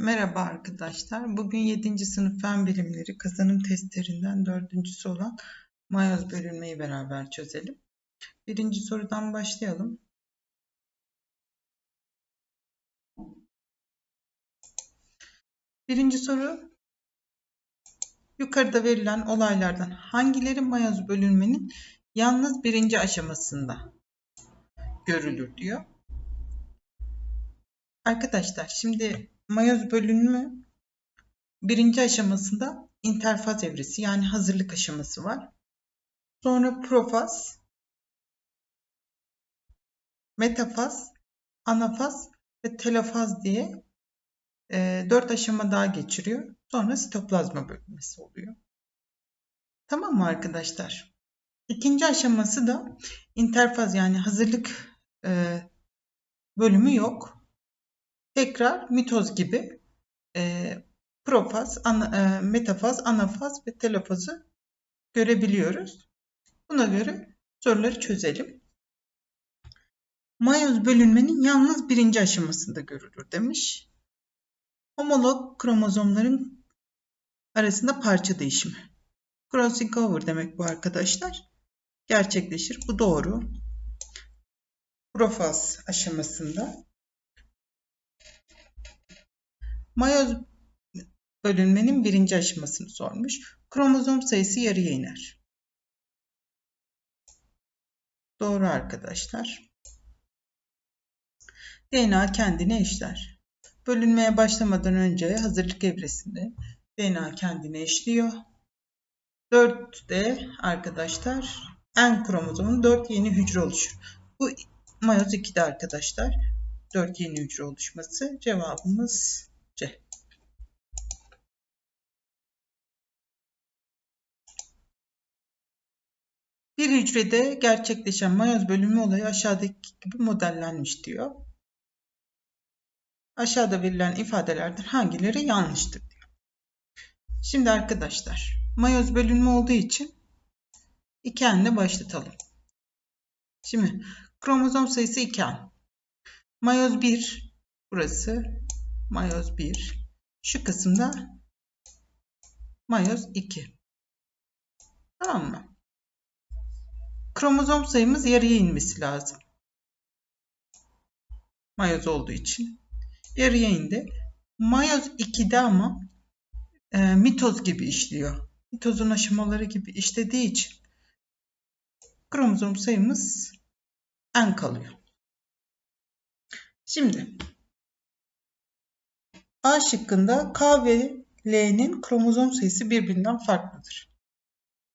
Merhaba arkadaşlar. Bugün 7. sınıf fen bilimleri kazanım testlerinden dördüncüsü olan mayoz bölünmeyi beraber çözelim. Birinci sorudan başlayalım. Birinci soru yukarıda verilen olaylardan hangileri mayoz bölünmenin yalnız birinci aşamasında görülür diyor. Arkadaşlar şimdi mayoz bölünümü birinci aşamasında interfaz evresi yani hazırlık aşaması var. Sonra profaz, metafaz, anafaz ve telofaz diye e, dört aşama daha geçiriyor. Sonra sitoplazma bölünmesi oluyor. Tamam mı arkadaşlar? İkinci aşaması da interfaz yani hazırlık e, bölümü yok tekrar mitoz gibi e, profaz, ana, e, metafaz, anafaz ve telofazı görebiliyoruz. Buna göre soruları çözelim. Mayoz bölünmenin yalnız birinci aşamasında görülür demiş. Homolog kromozomların arasında parça değişimi. Crossing over demek bu arkadaşlar. Gerçekleşir. Bu doğru. Profaz aşamasında Mayoz bölünmenin birinci aşamasını sormuş. Kromozom sayısı yarıya iner. Doğru arkadaşlar. DNA kendine eşler. Bölünmeye başlamadan önce hazırlık evresinde DNA kendine eşliyor. 4'te arkadaşlar en kromozomun 4 yeni hücre oluşur. Bu mayoz 2'de arkadaşlar. 4 yeni hücre oluşması. Cevabımız Bir hücrede gerçekleşen mayoz bölünme olayı aşağıdaki gibi modellenmiş diyor. Aşağıda verilen ifadelerden hangileri yanlıştır diyor. Şimdi arkadaşlar mayoz bölünme olduğu için iki anne başlatalım. Şimdi kromozom sayısı 2 an. Mayoz 1 burası mayoz 1. Şu kısımda mayoz 2. Tamam mı? Kromozom sayımız yarıya inmesi lazım. Mayoz olduğu için. Yarıya indi. Mayoz 2'de ama e, mitoz gibi işliyor. Mitozun aşamaları gibi işlediği için kromozom sayımız en kalıyor. Şimdi A şıkkında K ve L'nin kromozom sayısı birbirinden farklıdır.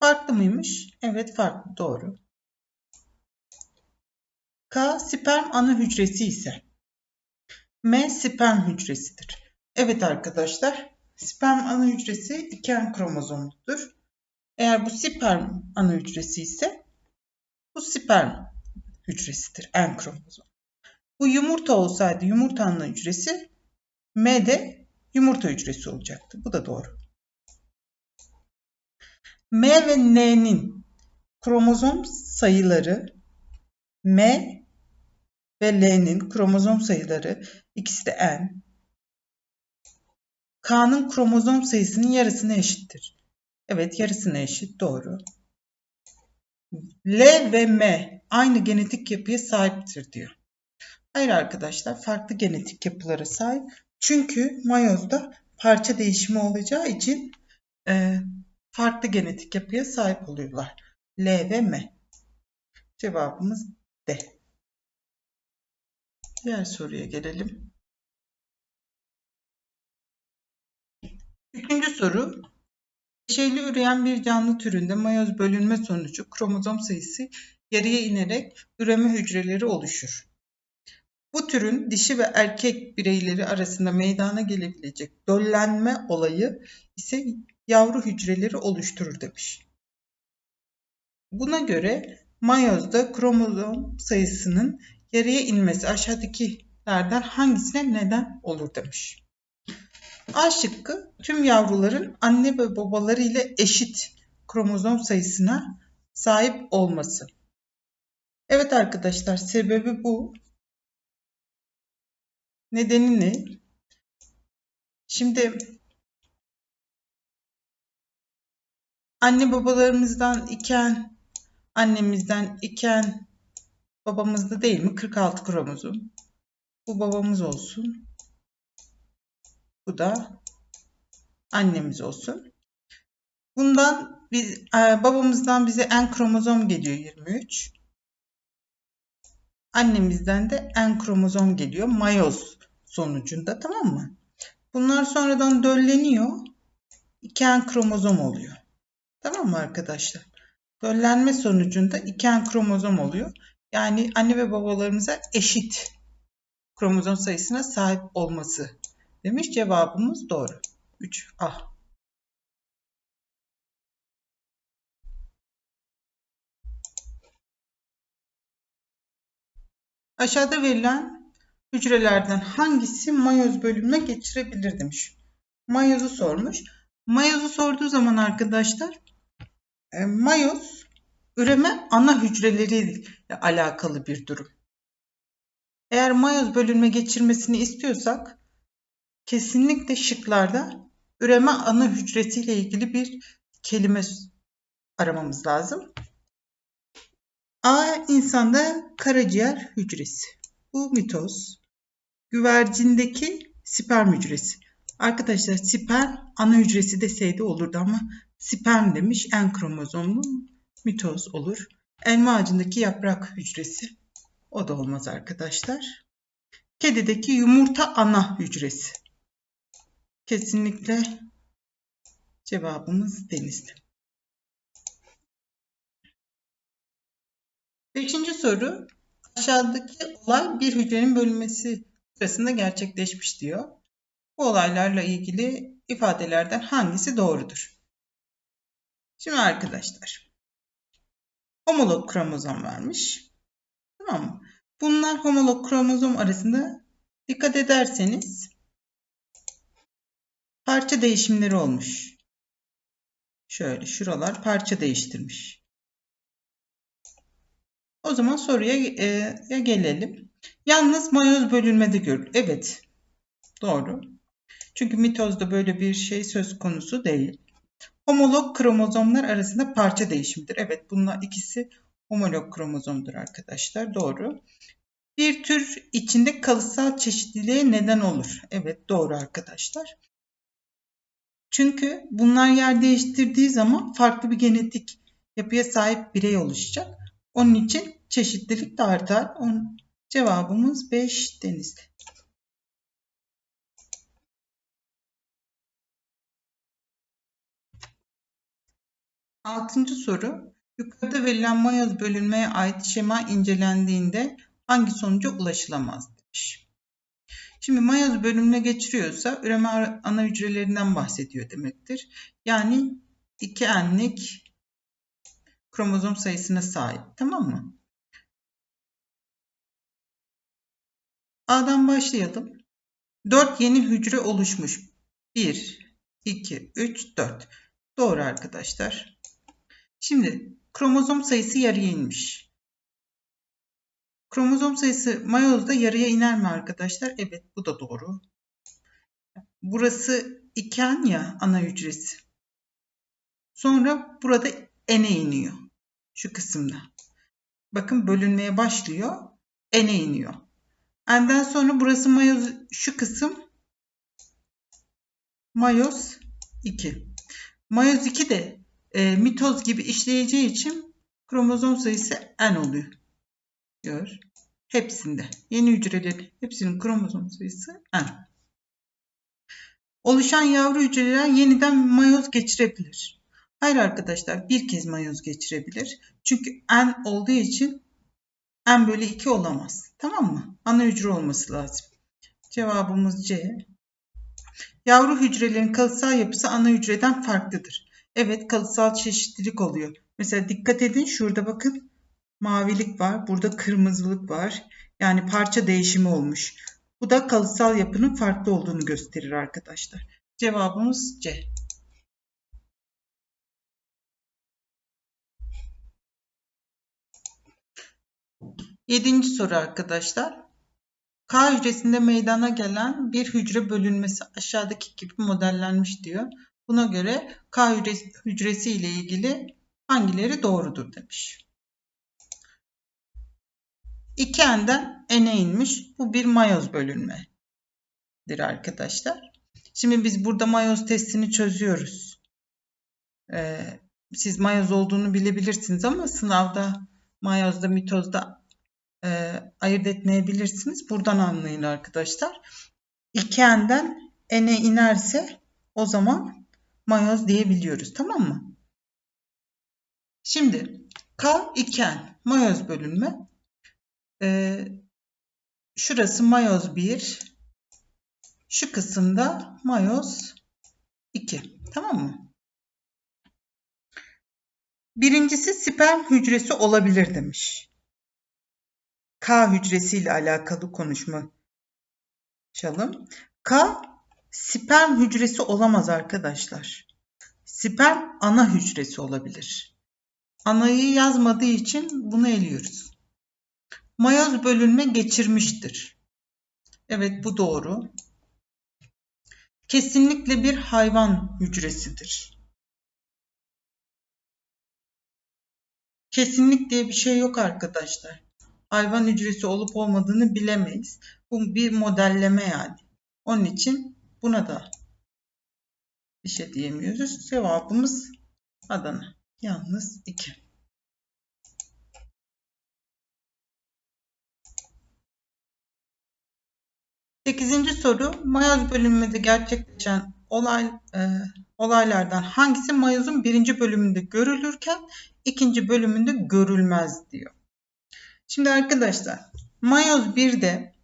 Farklı mıymış? Evet farklı doğru. K sperm ana hücresi ise M sperm hücresidir. Evet arkadaşlar sperm ana hücresi iken kromozomludur. Eğer bu sperm ana hücresi ise bu sperm hücresidir. En kromozom. Bu yumurta olsaydı yumurta ana hücresi M de yumurta hücresi olacaktı. Bu da doğru. M ve N'nin kromozom sayıları M ve L'nin kromozom sayıları ikisi de N. K'nın kromozom sayısının yarısına eşittir. Evet yarısına eşit doğru. L ve M aynı genetik yapıya sahiptir diyor. Hayır arkadaşlar farklı genetik yapılara sahip çünkü mayozda parça değişimi olacağı için e, farklı genetik yapıya sahip oluyorlar. L ve M. Cevabımız D. Diğer soruya gelelim. Üçüncü soru. Şeyli üreyen bir canlı türünde mayoz bölünme sonucu kromozom sayısı yarıya inerek üreme hücreleri oluşur. Bu türün dişi ve erkek bireyleri arasında meydana gelebilecek döllenme olayı ise yavru hücreleri oluşturur demiş. Buna göre mayozda kromozom sayısının yarıya inmesi aşağıdakilerden hangisine neden olur demiş. A şıkkı tüm yavruların anne ve babaları ile eşit kromozom sayısına sahip olması. Evet arkadaşlar sebebi bu. Nedeni ne? Şimdi anne babalarımızdan iken, annemizden iken babamızda değil mi? 46 kromozom. Bu babamız olsun. Bu da annemiz olsun. Bundan biz, e, babamızdan bize en kromozom geliyor 23. Annemizden de en kromozom geliyor mayoz sonucunda tamam mı? Bunlar sonradan dölleniyor. 2 en kromozom oluyor. Tamam mı arkadaşlar? Döllenme sonucunda 2 en kromozom oluyor. Yani anne ve babalarımıza eşit kromozom sayısına sahip olması demiş. Cevabımız doğru. 3 A. Aşağıda verilen hücrelerden hangisi mayoz bölümüne geçirebilir demiş. Mayozu sormuş. Mayozu sorduğu zaman arkadaşlar e, mayoz üreme ana hücreleriyle alakalı bir durum. Eğer mayoz bölünme geçirmesini istiyorsak kesinlikle şıklarda üreme ana hücresiyle ilgili bir kelime aramamız lazım. A insanda karaciğer hücresi. Bu mitoz. Güvercindeki sperm hücresi. Arkadaşlar sperm ana hücresi deseydi olurdu ama sperm demiş en kromozomlu mitoz olur. Elma ağacındaki yaprak hücresi. O da olmaz arkadaşlar. Kedideki yumurta ana hücresi. Kesinlikle cevabımız denizli. Beşinci soru. Aşağıdaki olay bir hücrenin bölünmesi sırasında gerçekleşmiş diyor. Bu olaylarla ilgili ifadelerden hangisi doğrudur? Şimdi arkadaşlar. Homolog kromozom varmış. Tamam mı? Bunlar homolog kromozom arasında dikkat ederseniz parça değişimleri olmuş. Şöyle şuralar parça değiştirmiş. O zaman soruya e, gelelim. Yalnız mayoz bölünmede görülür. Evet. Doğru. Çünkü mitozda böyle bir şey söz konusu değil. Homolog kromozomlar arasında parça değişimidir. Evet bunlar ikisi homolog kromozomdur arkadaşlar. Doğru. Bir tür içinde kalıtsal çeşitliliğe neden olur. Evet doğru arkadaşlar. Çünkü bunlar yer değiştirdiği zaman farklı bir genetik yapıya sahip birey oluşacak. Onun için çeşitlilik de artar. Onun cevabımız 5 denizli. Altıncı soru. Yukarıda verilen mayoz bölünmeye ait şema incelendiğinde hangi sonuca ulaşılamaz demiş. Şimdi mayoz bölünme geçiriyorsa üreme ana hücrelerinden bahsediyor demektir. Yani iki enlik kromozom sayısına sahip. Tamam mı? A'dan başlayalım. 4 yeni hücre oluşmuş. 1, 2, 3, 4. Doğru arkadaşlar. Şimdi kromozom sayısı yarıya inmiş. Kromozom sayısı mayozda yarıya iner mi arkadaşlar? Evet bu da doğru. Burası iken ya ana hücresi. Sonra burada n'e iniyor. Şu kısımda. Bakın bölünmeye başlıyor. N'e iniyor. N'den sonra burası mayoz şu kısım mayoz 2. Mayoz 2 de e, mitoz gibi işleyeceği için kromozom sayısı N oluyor. Gör. Hepsinde. Yeni hücrelerin hepsinin kromozom sayısı N. Oluşan yavru hücreler yeniden mayoz geçirebilir. Hayır arkadaşlar bir kez mayoz geçirebilir. Çünkü N olduğu için N bölü 2 olamaz. Tamam mı? Ana hücre olması lazım. Cevabımız C. Yavru hücrelerin kalıtsal yapısı ana hücreden farklıdır. Evet kalıtsal çeşitlilik oluyor. Mesela dikkat edin şurada bakın mavilik var. Burada kırmızılık var. Yani parça değişimi olmuş. Bu da kalıtsal yapının farklı olduğunu gösterir arkadaşlar. Cevabımız C. Yedinci soru arkadaşlar. K hücresinde meydana gelen bir hücre bölünmesi aşağıdaki gibi modellenmiş diyor. Buna göre K hücresi, ile ilgili hangileri doğrudur demiş. 2N'den N'e inmiş. Bu bir mayoz bölünmedir arkadaşlar. Şimdi biz burada mayoz testini çözüyoruz. Ee, siz mayoz olduğunu bilebilirsiniz ama sınavda mayozda mitozda e, ayırt etmeyebilirsiniz. Buradan anlayın arkadaşlar. 2N'den N'e inerse o zaman mayoz diyebiliyoruz. Tamam mı? Şimdi K 2N mayoz bölünme. Ee, şurası mayoz 1. Şu kısımda mayoz 2. Tamam mı? Birincisi sperm hücresi olabilir demiş. K hücresiyle alakalı konuşma çalışalım. K sperm hücresi olamaz arkadaşlar. Sperm ana hücresi olabilir. Anayı yazmadığı için bunu eliyoruz. Mayoz bölünme geçirmiştir. Evet bu doğru. Kesinlikle bir hayvan hücresidir. Kesinlik diye bir şey yok arkadaşlar. Hayvan hücresi olup olmadığını bilemeyiz. Bu bir modelleme yani. Onun için buna da bir şey diyemiyoruz. Cevabımız Adana. Yalnız 2. Sekizinci soru. Mayoz bölünmede gerçekleşen olay, e, olaylardan hangisi mayozun birinci bölümünde görülürken ikinci bölümünde görülmez diyor. Şimdi arkadaşlar mayoz 1'de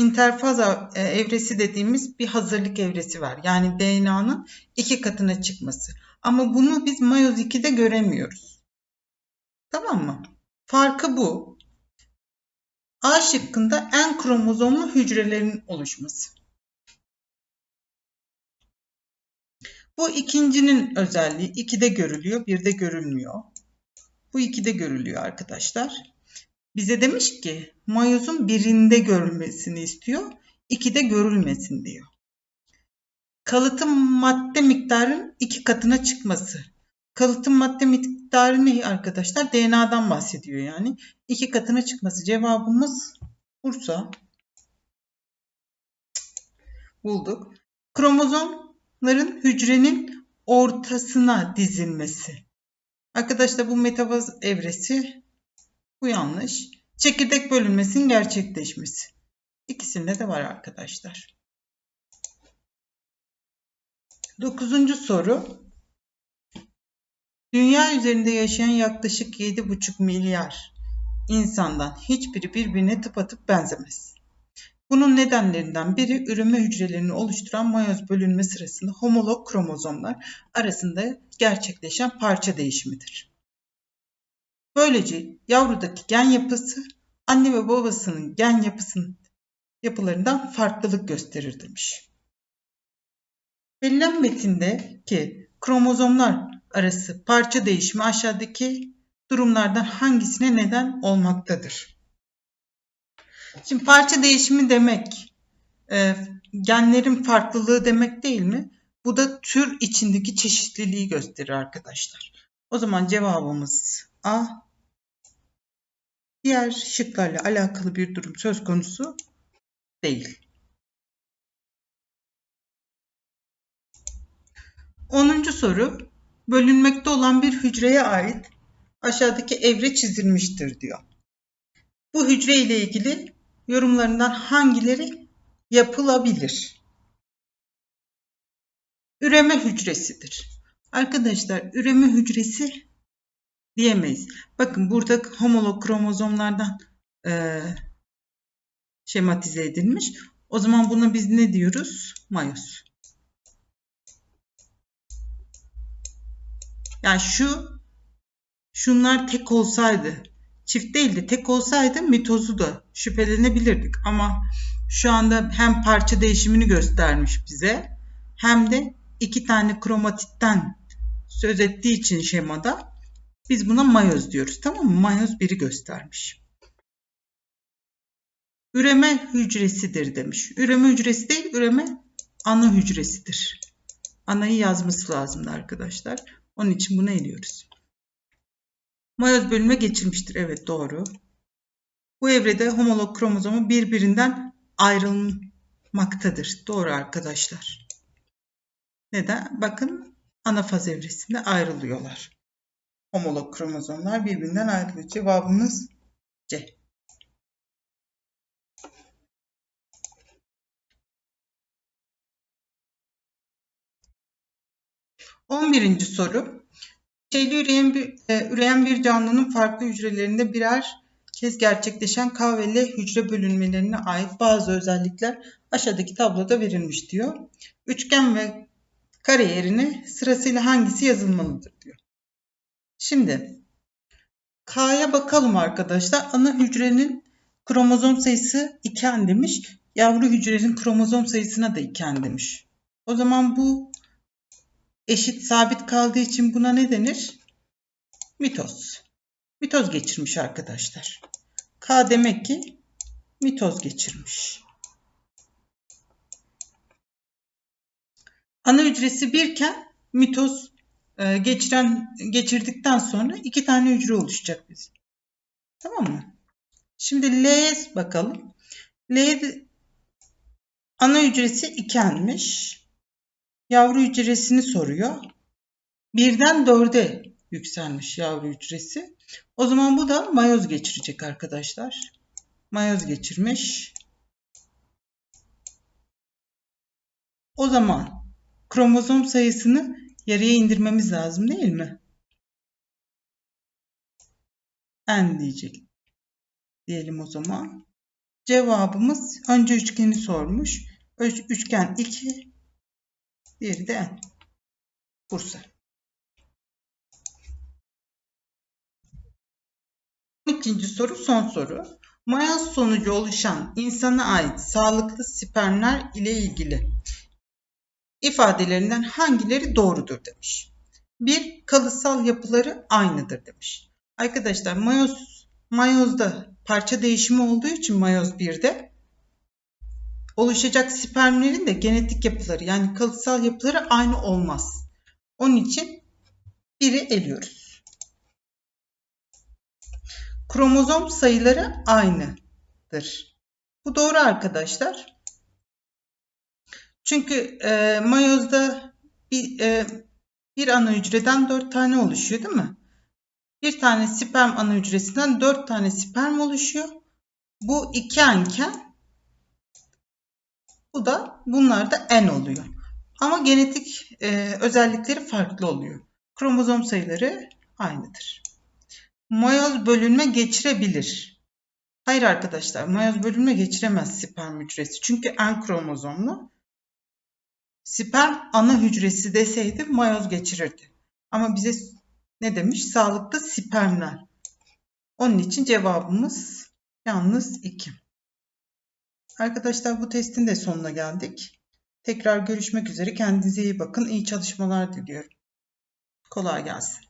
interfaz e, evresi dediğimiz bir hazırlık evresi var. Yani DNA'nın iki katına çıkması. Ama bunu biz mayoz 2'de göremiyoruz. Tamam mı? Farkı bu. A şıkkında en kromozomlu hücrelerin oluşması. Bu ikincinin özelliği. 2'de görülüyor, 1'de görülmüyor. Bu 2'de görülüyor arkadaşlar. Bize demiş ki mayozun birinde görülmesini istiyor. 2'de görülmesin diyor. Kalıtım madde miktarının iki katına çıkması. Kalıtım madde miktarı ne arkadaşlar? DNA'dan bahsediyor yani. İki katına çıkması. Cevabımız Bursa. Bulduk. Kromozomların hücrenin ortasına dizilmesi. Arkadaşlar bu metafaz evresi bu yanlış. Çekirdek bölünmesinin gerçekleşmesi. İkisinde de var arkadaşlar. Dokuzuncu soru. Dünya üzerinde yaşayan yaklaşık 7,5 milyar insandan hiçbiri birbirine tıpatıp benzemez. Bunun nedenlerinden biri üreme hücrelerini oluşturan mayoz bölünme sırasında homolog kromozomlar arasında gerçekleşen parça değişimidir. Böylece yavrudaki gen yapısı anne ve babasının gen yapısının yapılarından farklılık gösterir demiş. Verilen metindeki kromozomlar arası parça değişimi aşağıdaki durumlardan hangisine neden olmaktadır? Şimdi parça değişimi demek e, genlerin farklılığı demek değil mi? Bu da tür içindeki çeşitliliği gösterir arkadaşlar. O zaman cevabımız A. Diğer şıklarla alakalı bir durum söz konusu değil. 10. soru bölünmekte olan bir hücreye ait aşağıdaki evre çizilmiştir diyor. Bu hücre ile ilgili yorumlarından hangileri yapılabilir? Üreme hücresidir. Arkadaşlar üreme hücresi diyemeyiz. Bakın burada homolog kromozomlardan e, şematize edilmiş. O zaman buna biz ne diyoruz? Mayoz. Yani şu şunlar tek olsaydı çift değildi tek olsaydı mitozu da şüphelenebilirdik. Ama şu anda hem parça değişimini göstermiş bize hem de iki tane kromatitten söz ettiği için şemada biz buna mayoz diyoruz. Tamam mı? Mayoz biri göstermiş. üreme hücresidir demiş. Üreme hücresi değil, üreme ana hücresidir. Anayı yazması lazımdı arkadaşlar. Onun için bunu eliyoruz. Mayoz bölünme geçirmiştir. Evet doğru. Bu evrede homolog kromozomu birbirinden ayrılmaktadır. Doğru arkadaşlar. Neden? Bakın anafaz evresinde ayrılıyorlar. Homolog kromozomlar birbirinden ayrılıyor. Cevabımız C. On birinci soru. Şeyli üreyen bir, e, üreyen bir canlının farklı hücrelerinde birer kez gerçekleşen K ve L hücre bölünmelerine ait bazı özellikler aşağıdaki tabloda verilmiş diyor. Üçgen ve kare yerine sırasıyla hangisi yazılmalıdır diyor. Şimdi K'ya bakalım arkadaşlar. Ana hücrenin kromozom sayısı 2N demiş. Yavru hücrenin kromozom sayısına da 2N demiş. O zaman bu eşit sabit kaldığı için buna ne denir? Mitoz. Mitoz geçirmiş arkadaşlar. K demek ki mitoz geçirmiş. Ana hücresi birken mitoz geçiren geçirdikten sonra iki tane hücre oluşacak bizim. Tamam mı? Şimdi L'ye bakalım. L ana hücresi ikenmiş. Yavru hücresini soruyor. Birden dörde yükselmiş yavru hücresi. O zaman bu da mayoz geçirecek arkadaşlar. Mayoz geçirmiş. O zaman kromozom sayısını yarıya indirmemiz lazım değil mi? N diyecek. Diyelim o zaman. Cevabımız önce üçgeni sormuş. Üçgen 2, diğeri de N. Bursa. 12. soru son soru. Mayoz sonucu oluşan insana ait sağlıklı spermler ile ilgili ifadelerinden hangileri doğrudur demiş. Bir, kalıtsal yapıları aynıdır demiş. Arkadaşlar mayoz, mayozda parça değişimi olduğu için mayoz 1'de oluşacak spermlerin de genetik yapıları yani kalıtsal yapıları aynı olmaz. Onun için biri eliyoruz. Kromozom sayıları aynıdır. Bu doğru arkadaşlar. Çünkü e, mayozda bir, e, bir ana hücreden dört tane oluşuyor değil mi? Bir tane sperm ana hücresinden dört tane sperm oluşuyor. Bu iki enken bu da bunlar da n oluyor. Ama genetik e, özellikleri farklı oluyor. Kromozom sayıları aynıdır. Mayoz bölünme geçirebilir. Hayır arkadaşlar, mayoz bölünme geçiremez sperm hücresi. Çünkü N kromozomlu. Sperm ana hücresi deseydi mayoz geçirirdi. Ama bize ne demiş? Sağlıklı spermler. Onun için cevabımız yalnız 2. Arkadaşlar bu testin de sonuna geldik. Tekrar görüşmek üzere. Kendinize iyi bakın. İyi çalışmalar diliyorum. Kolay gelsin.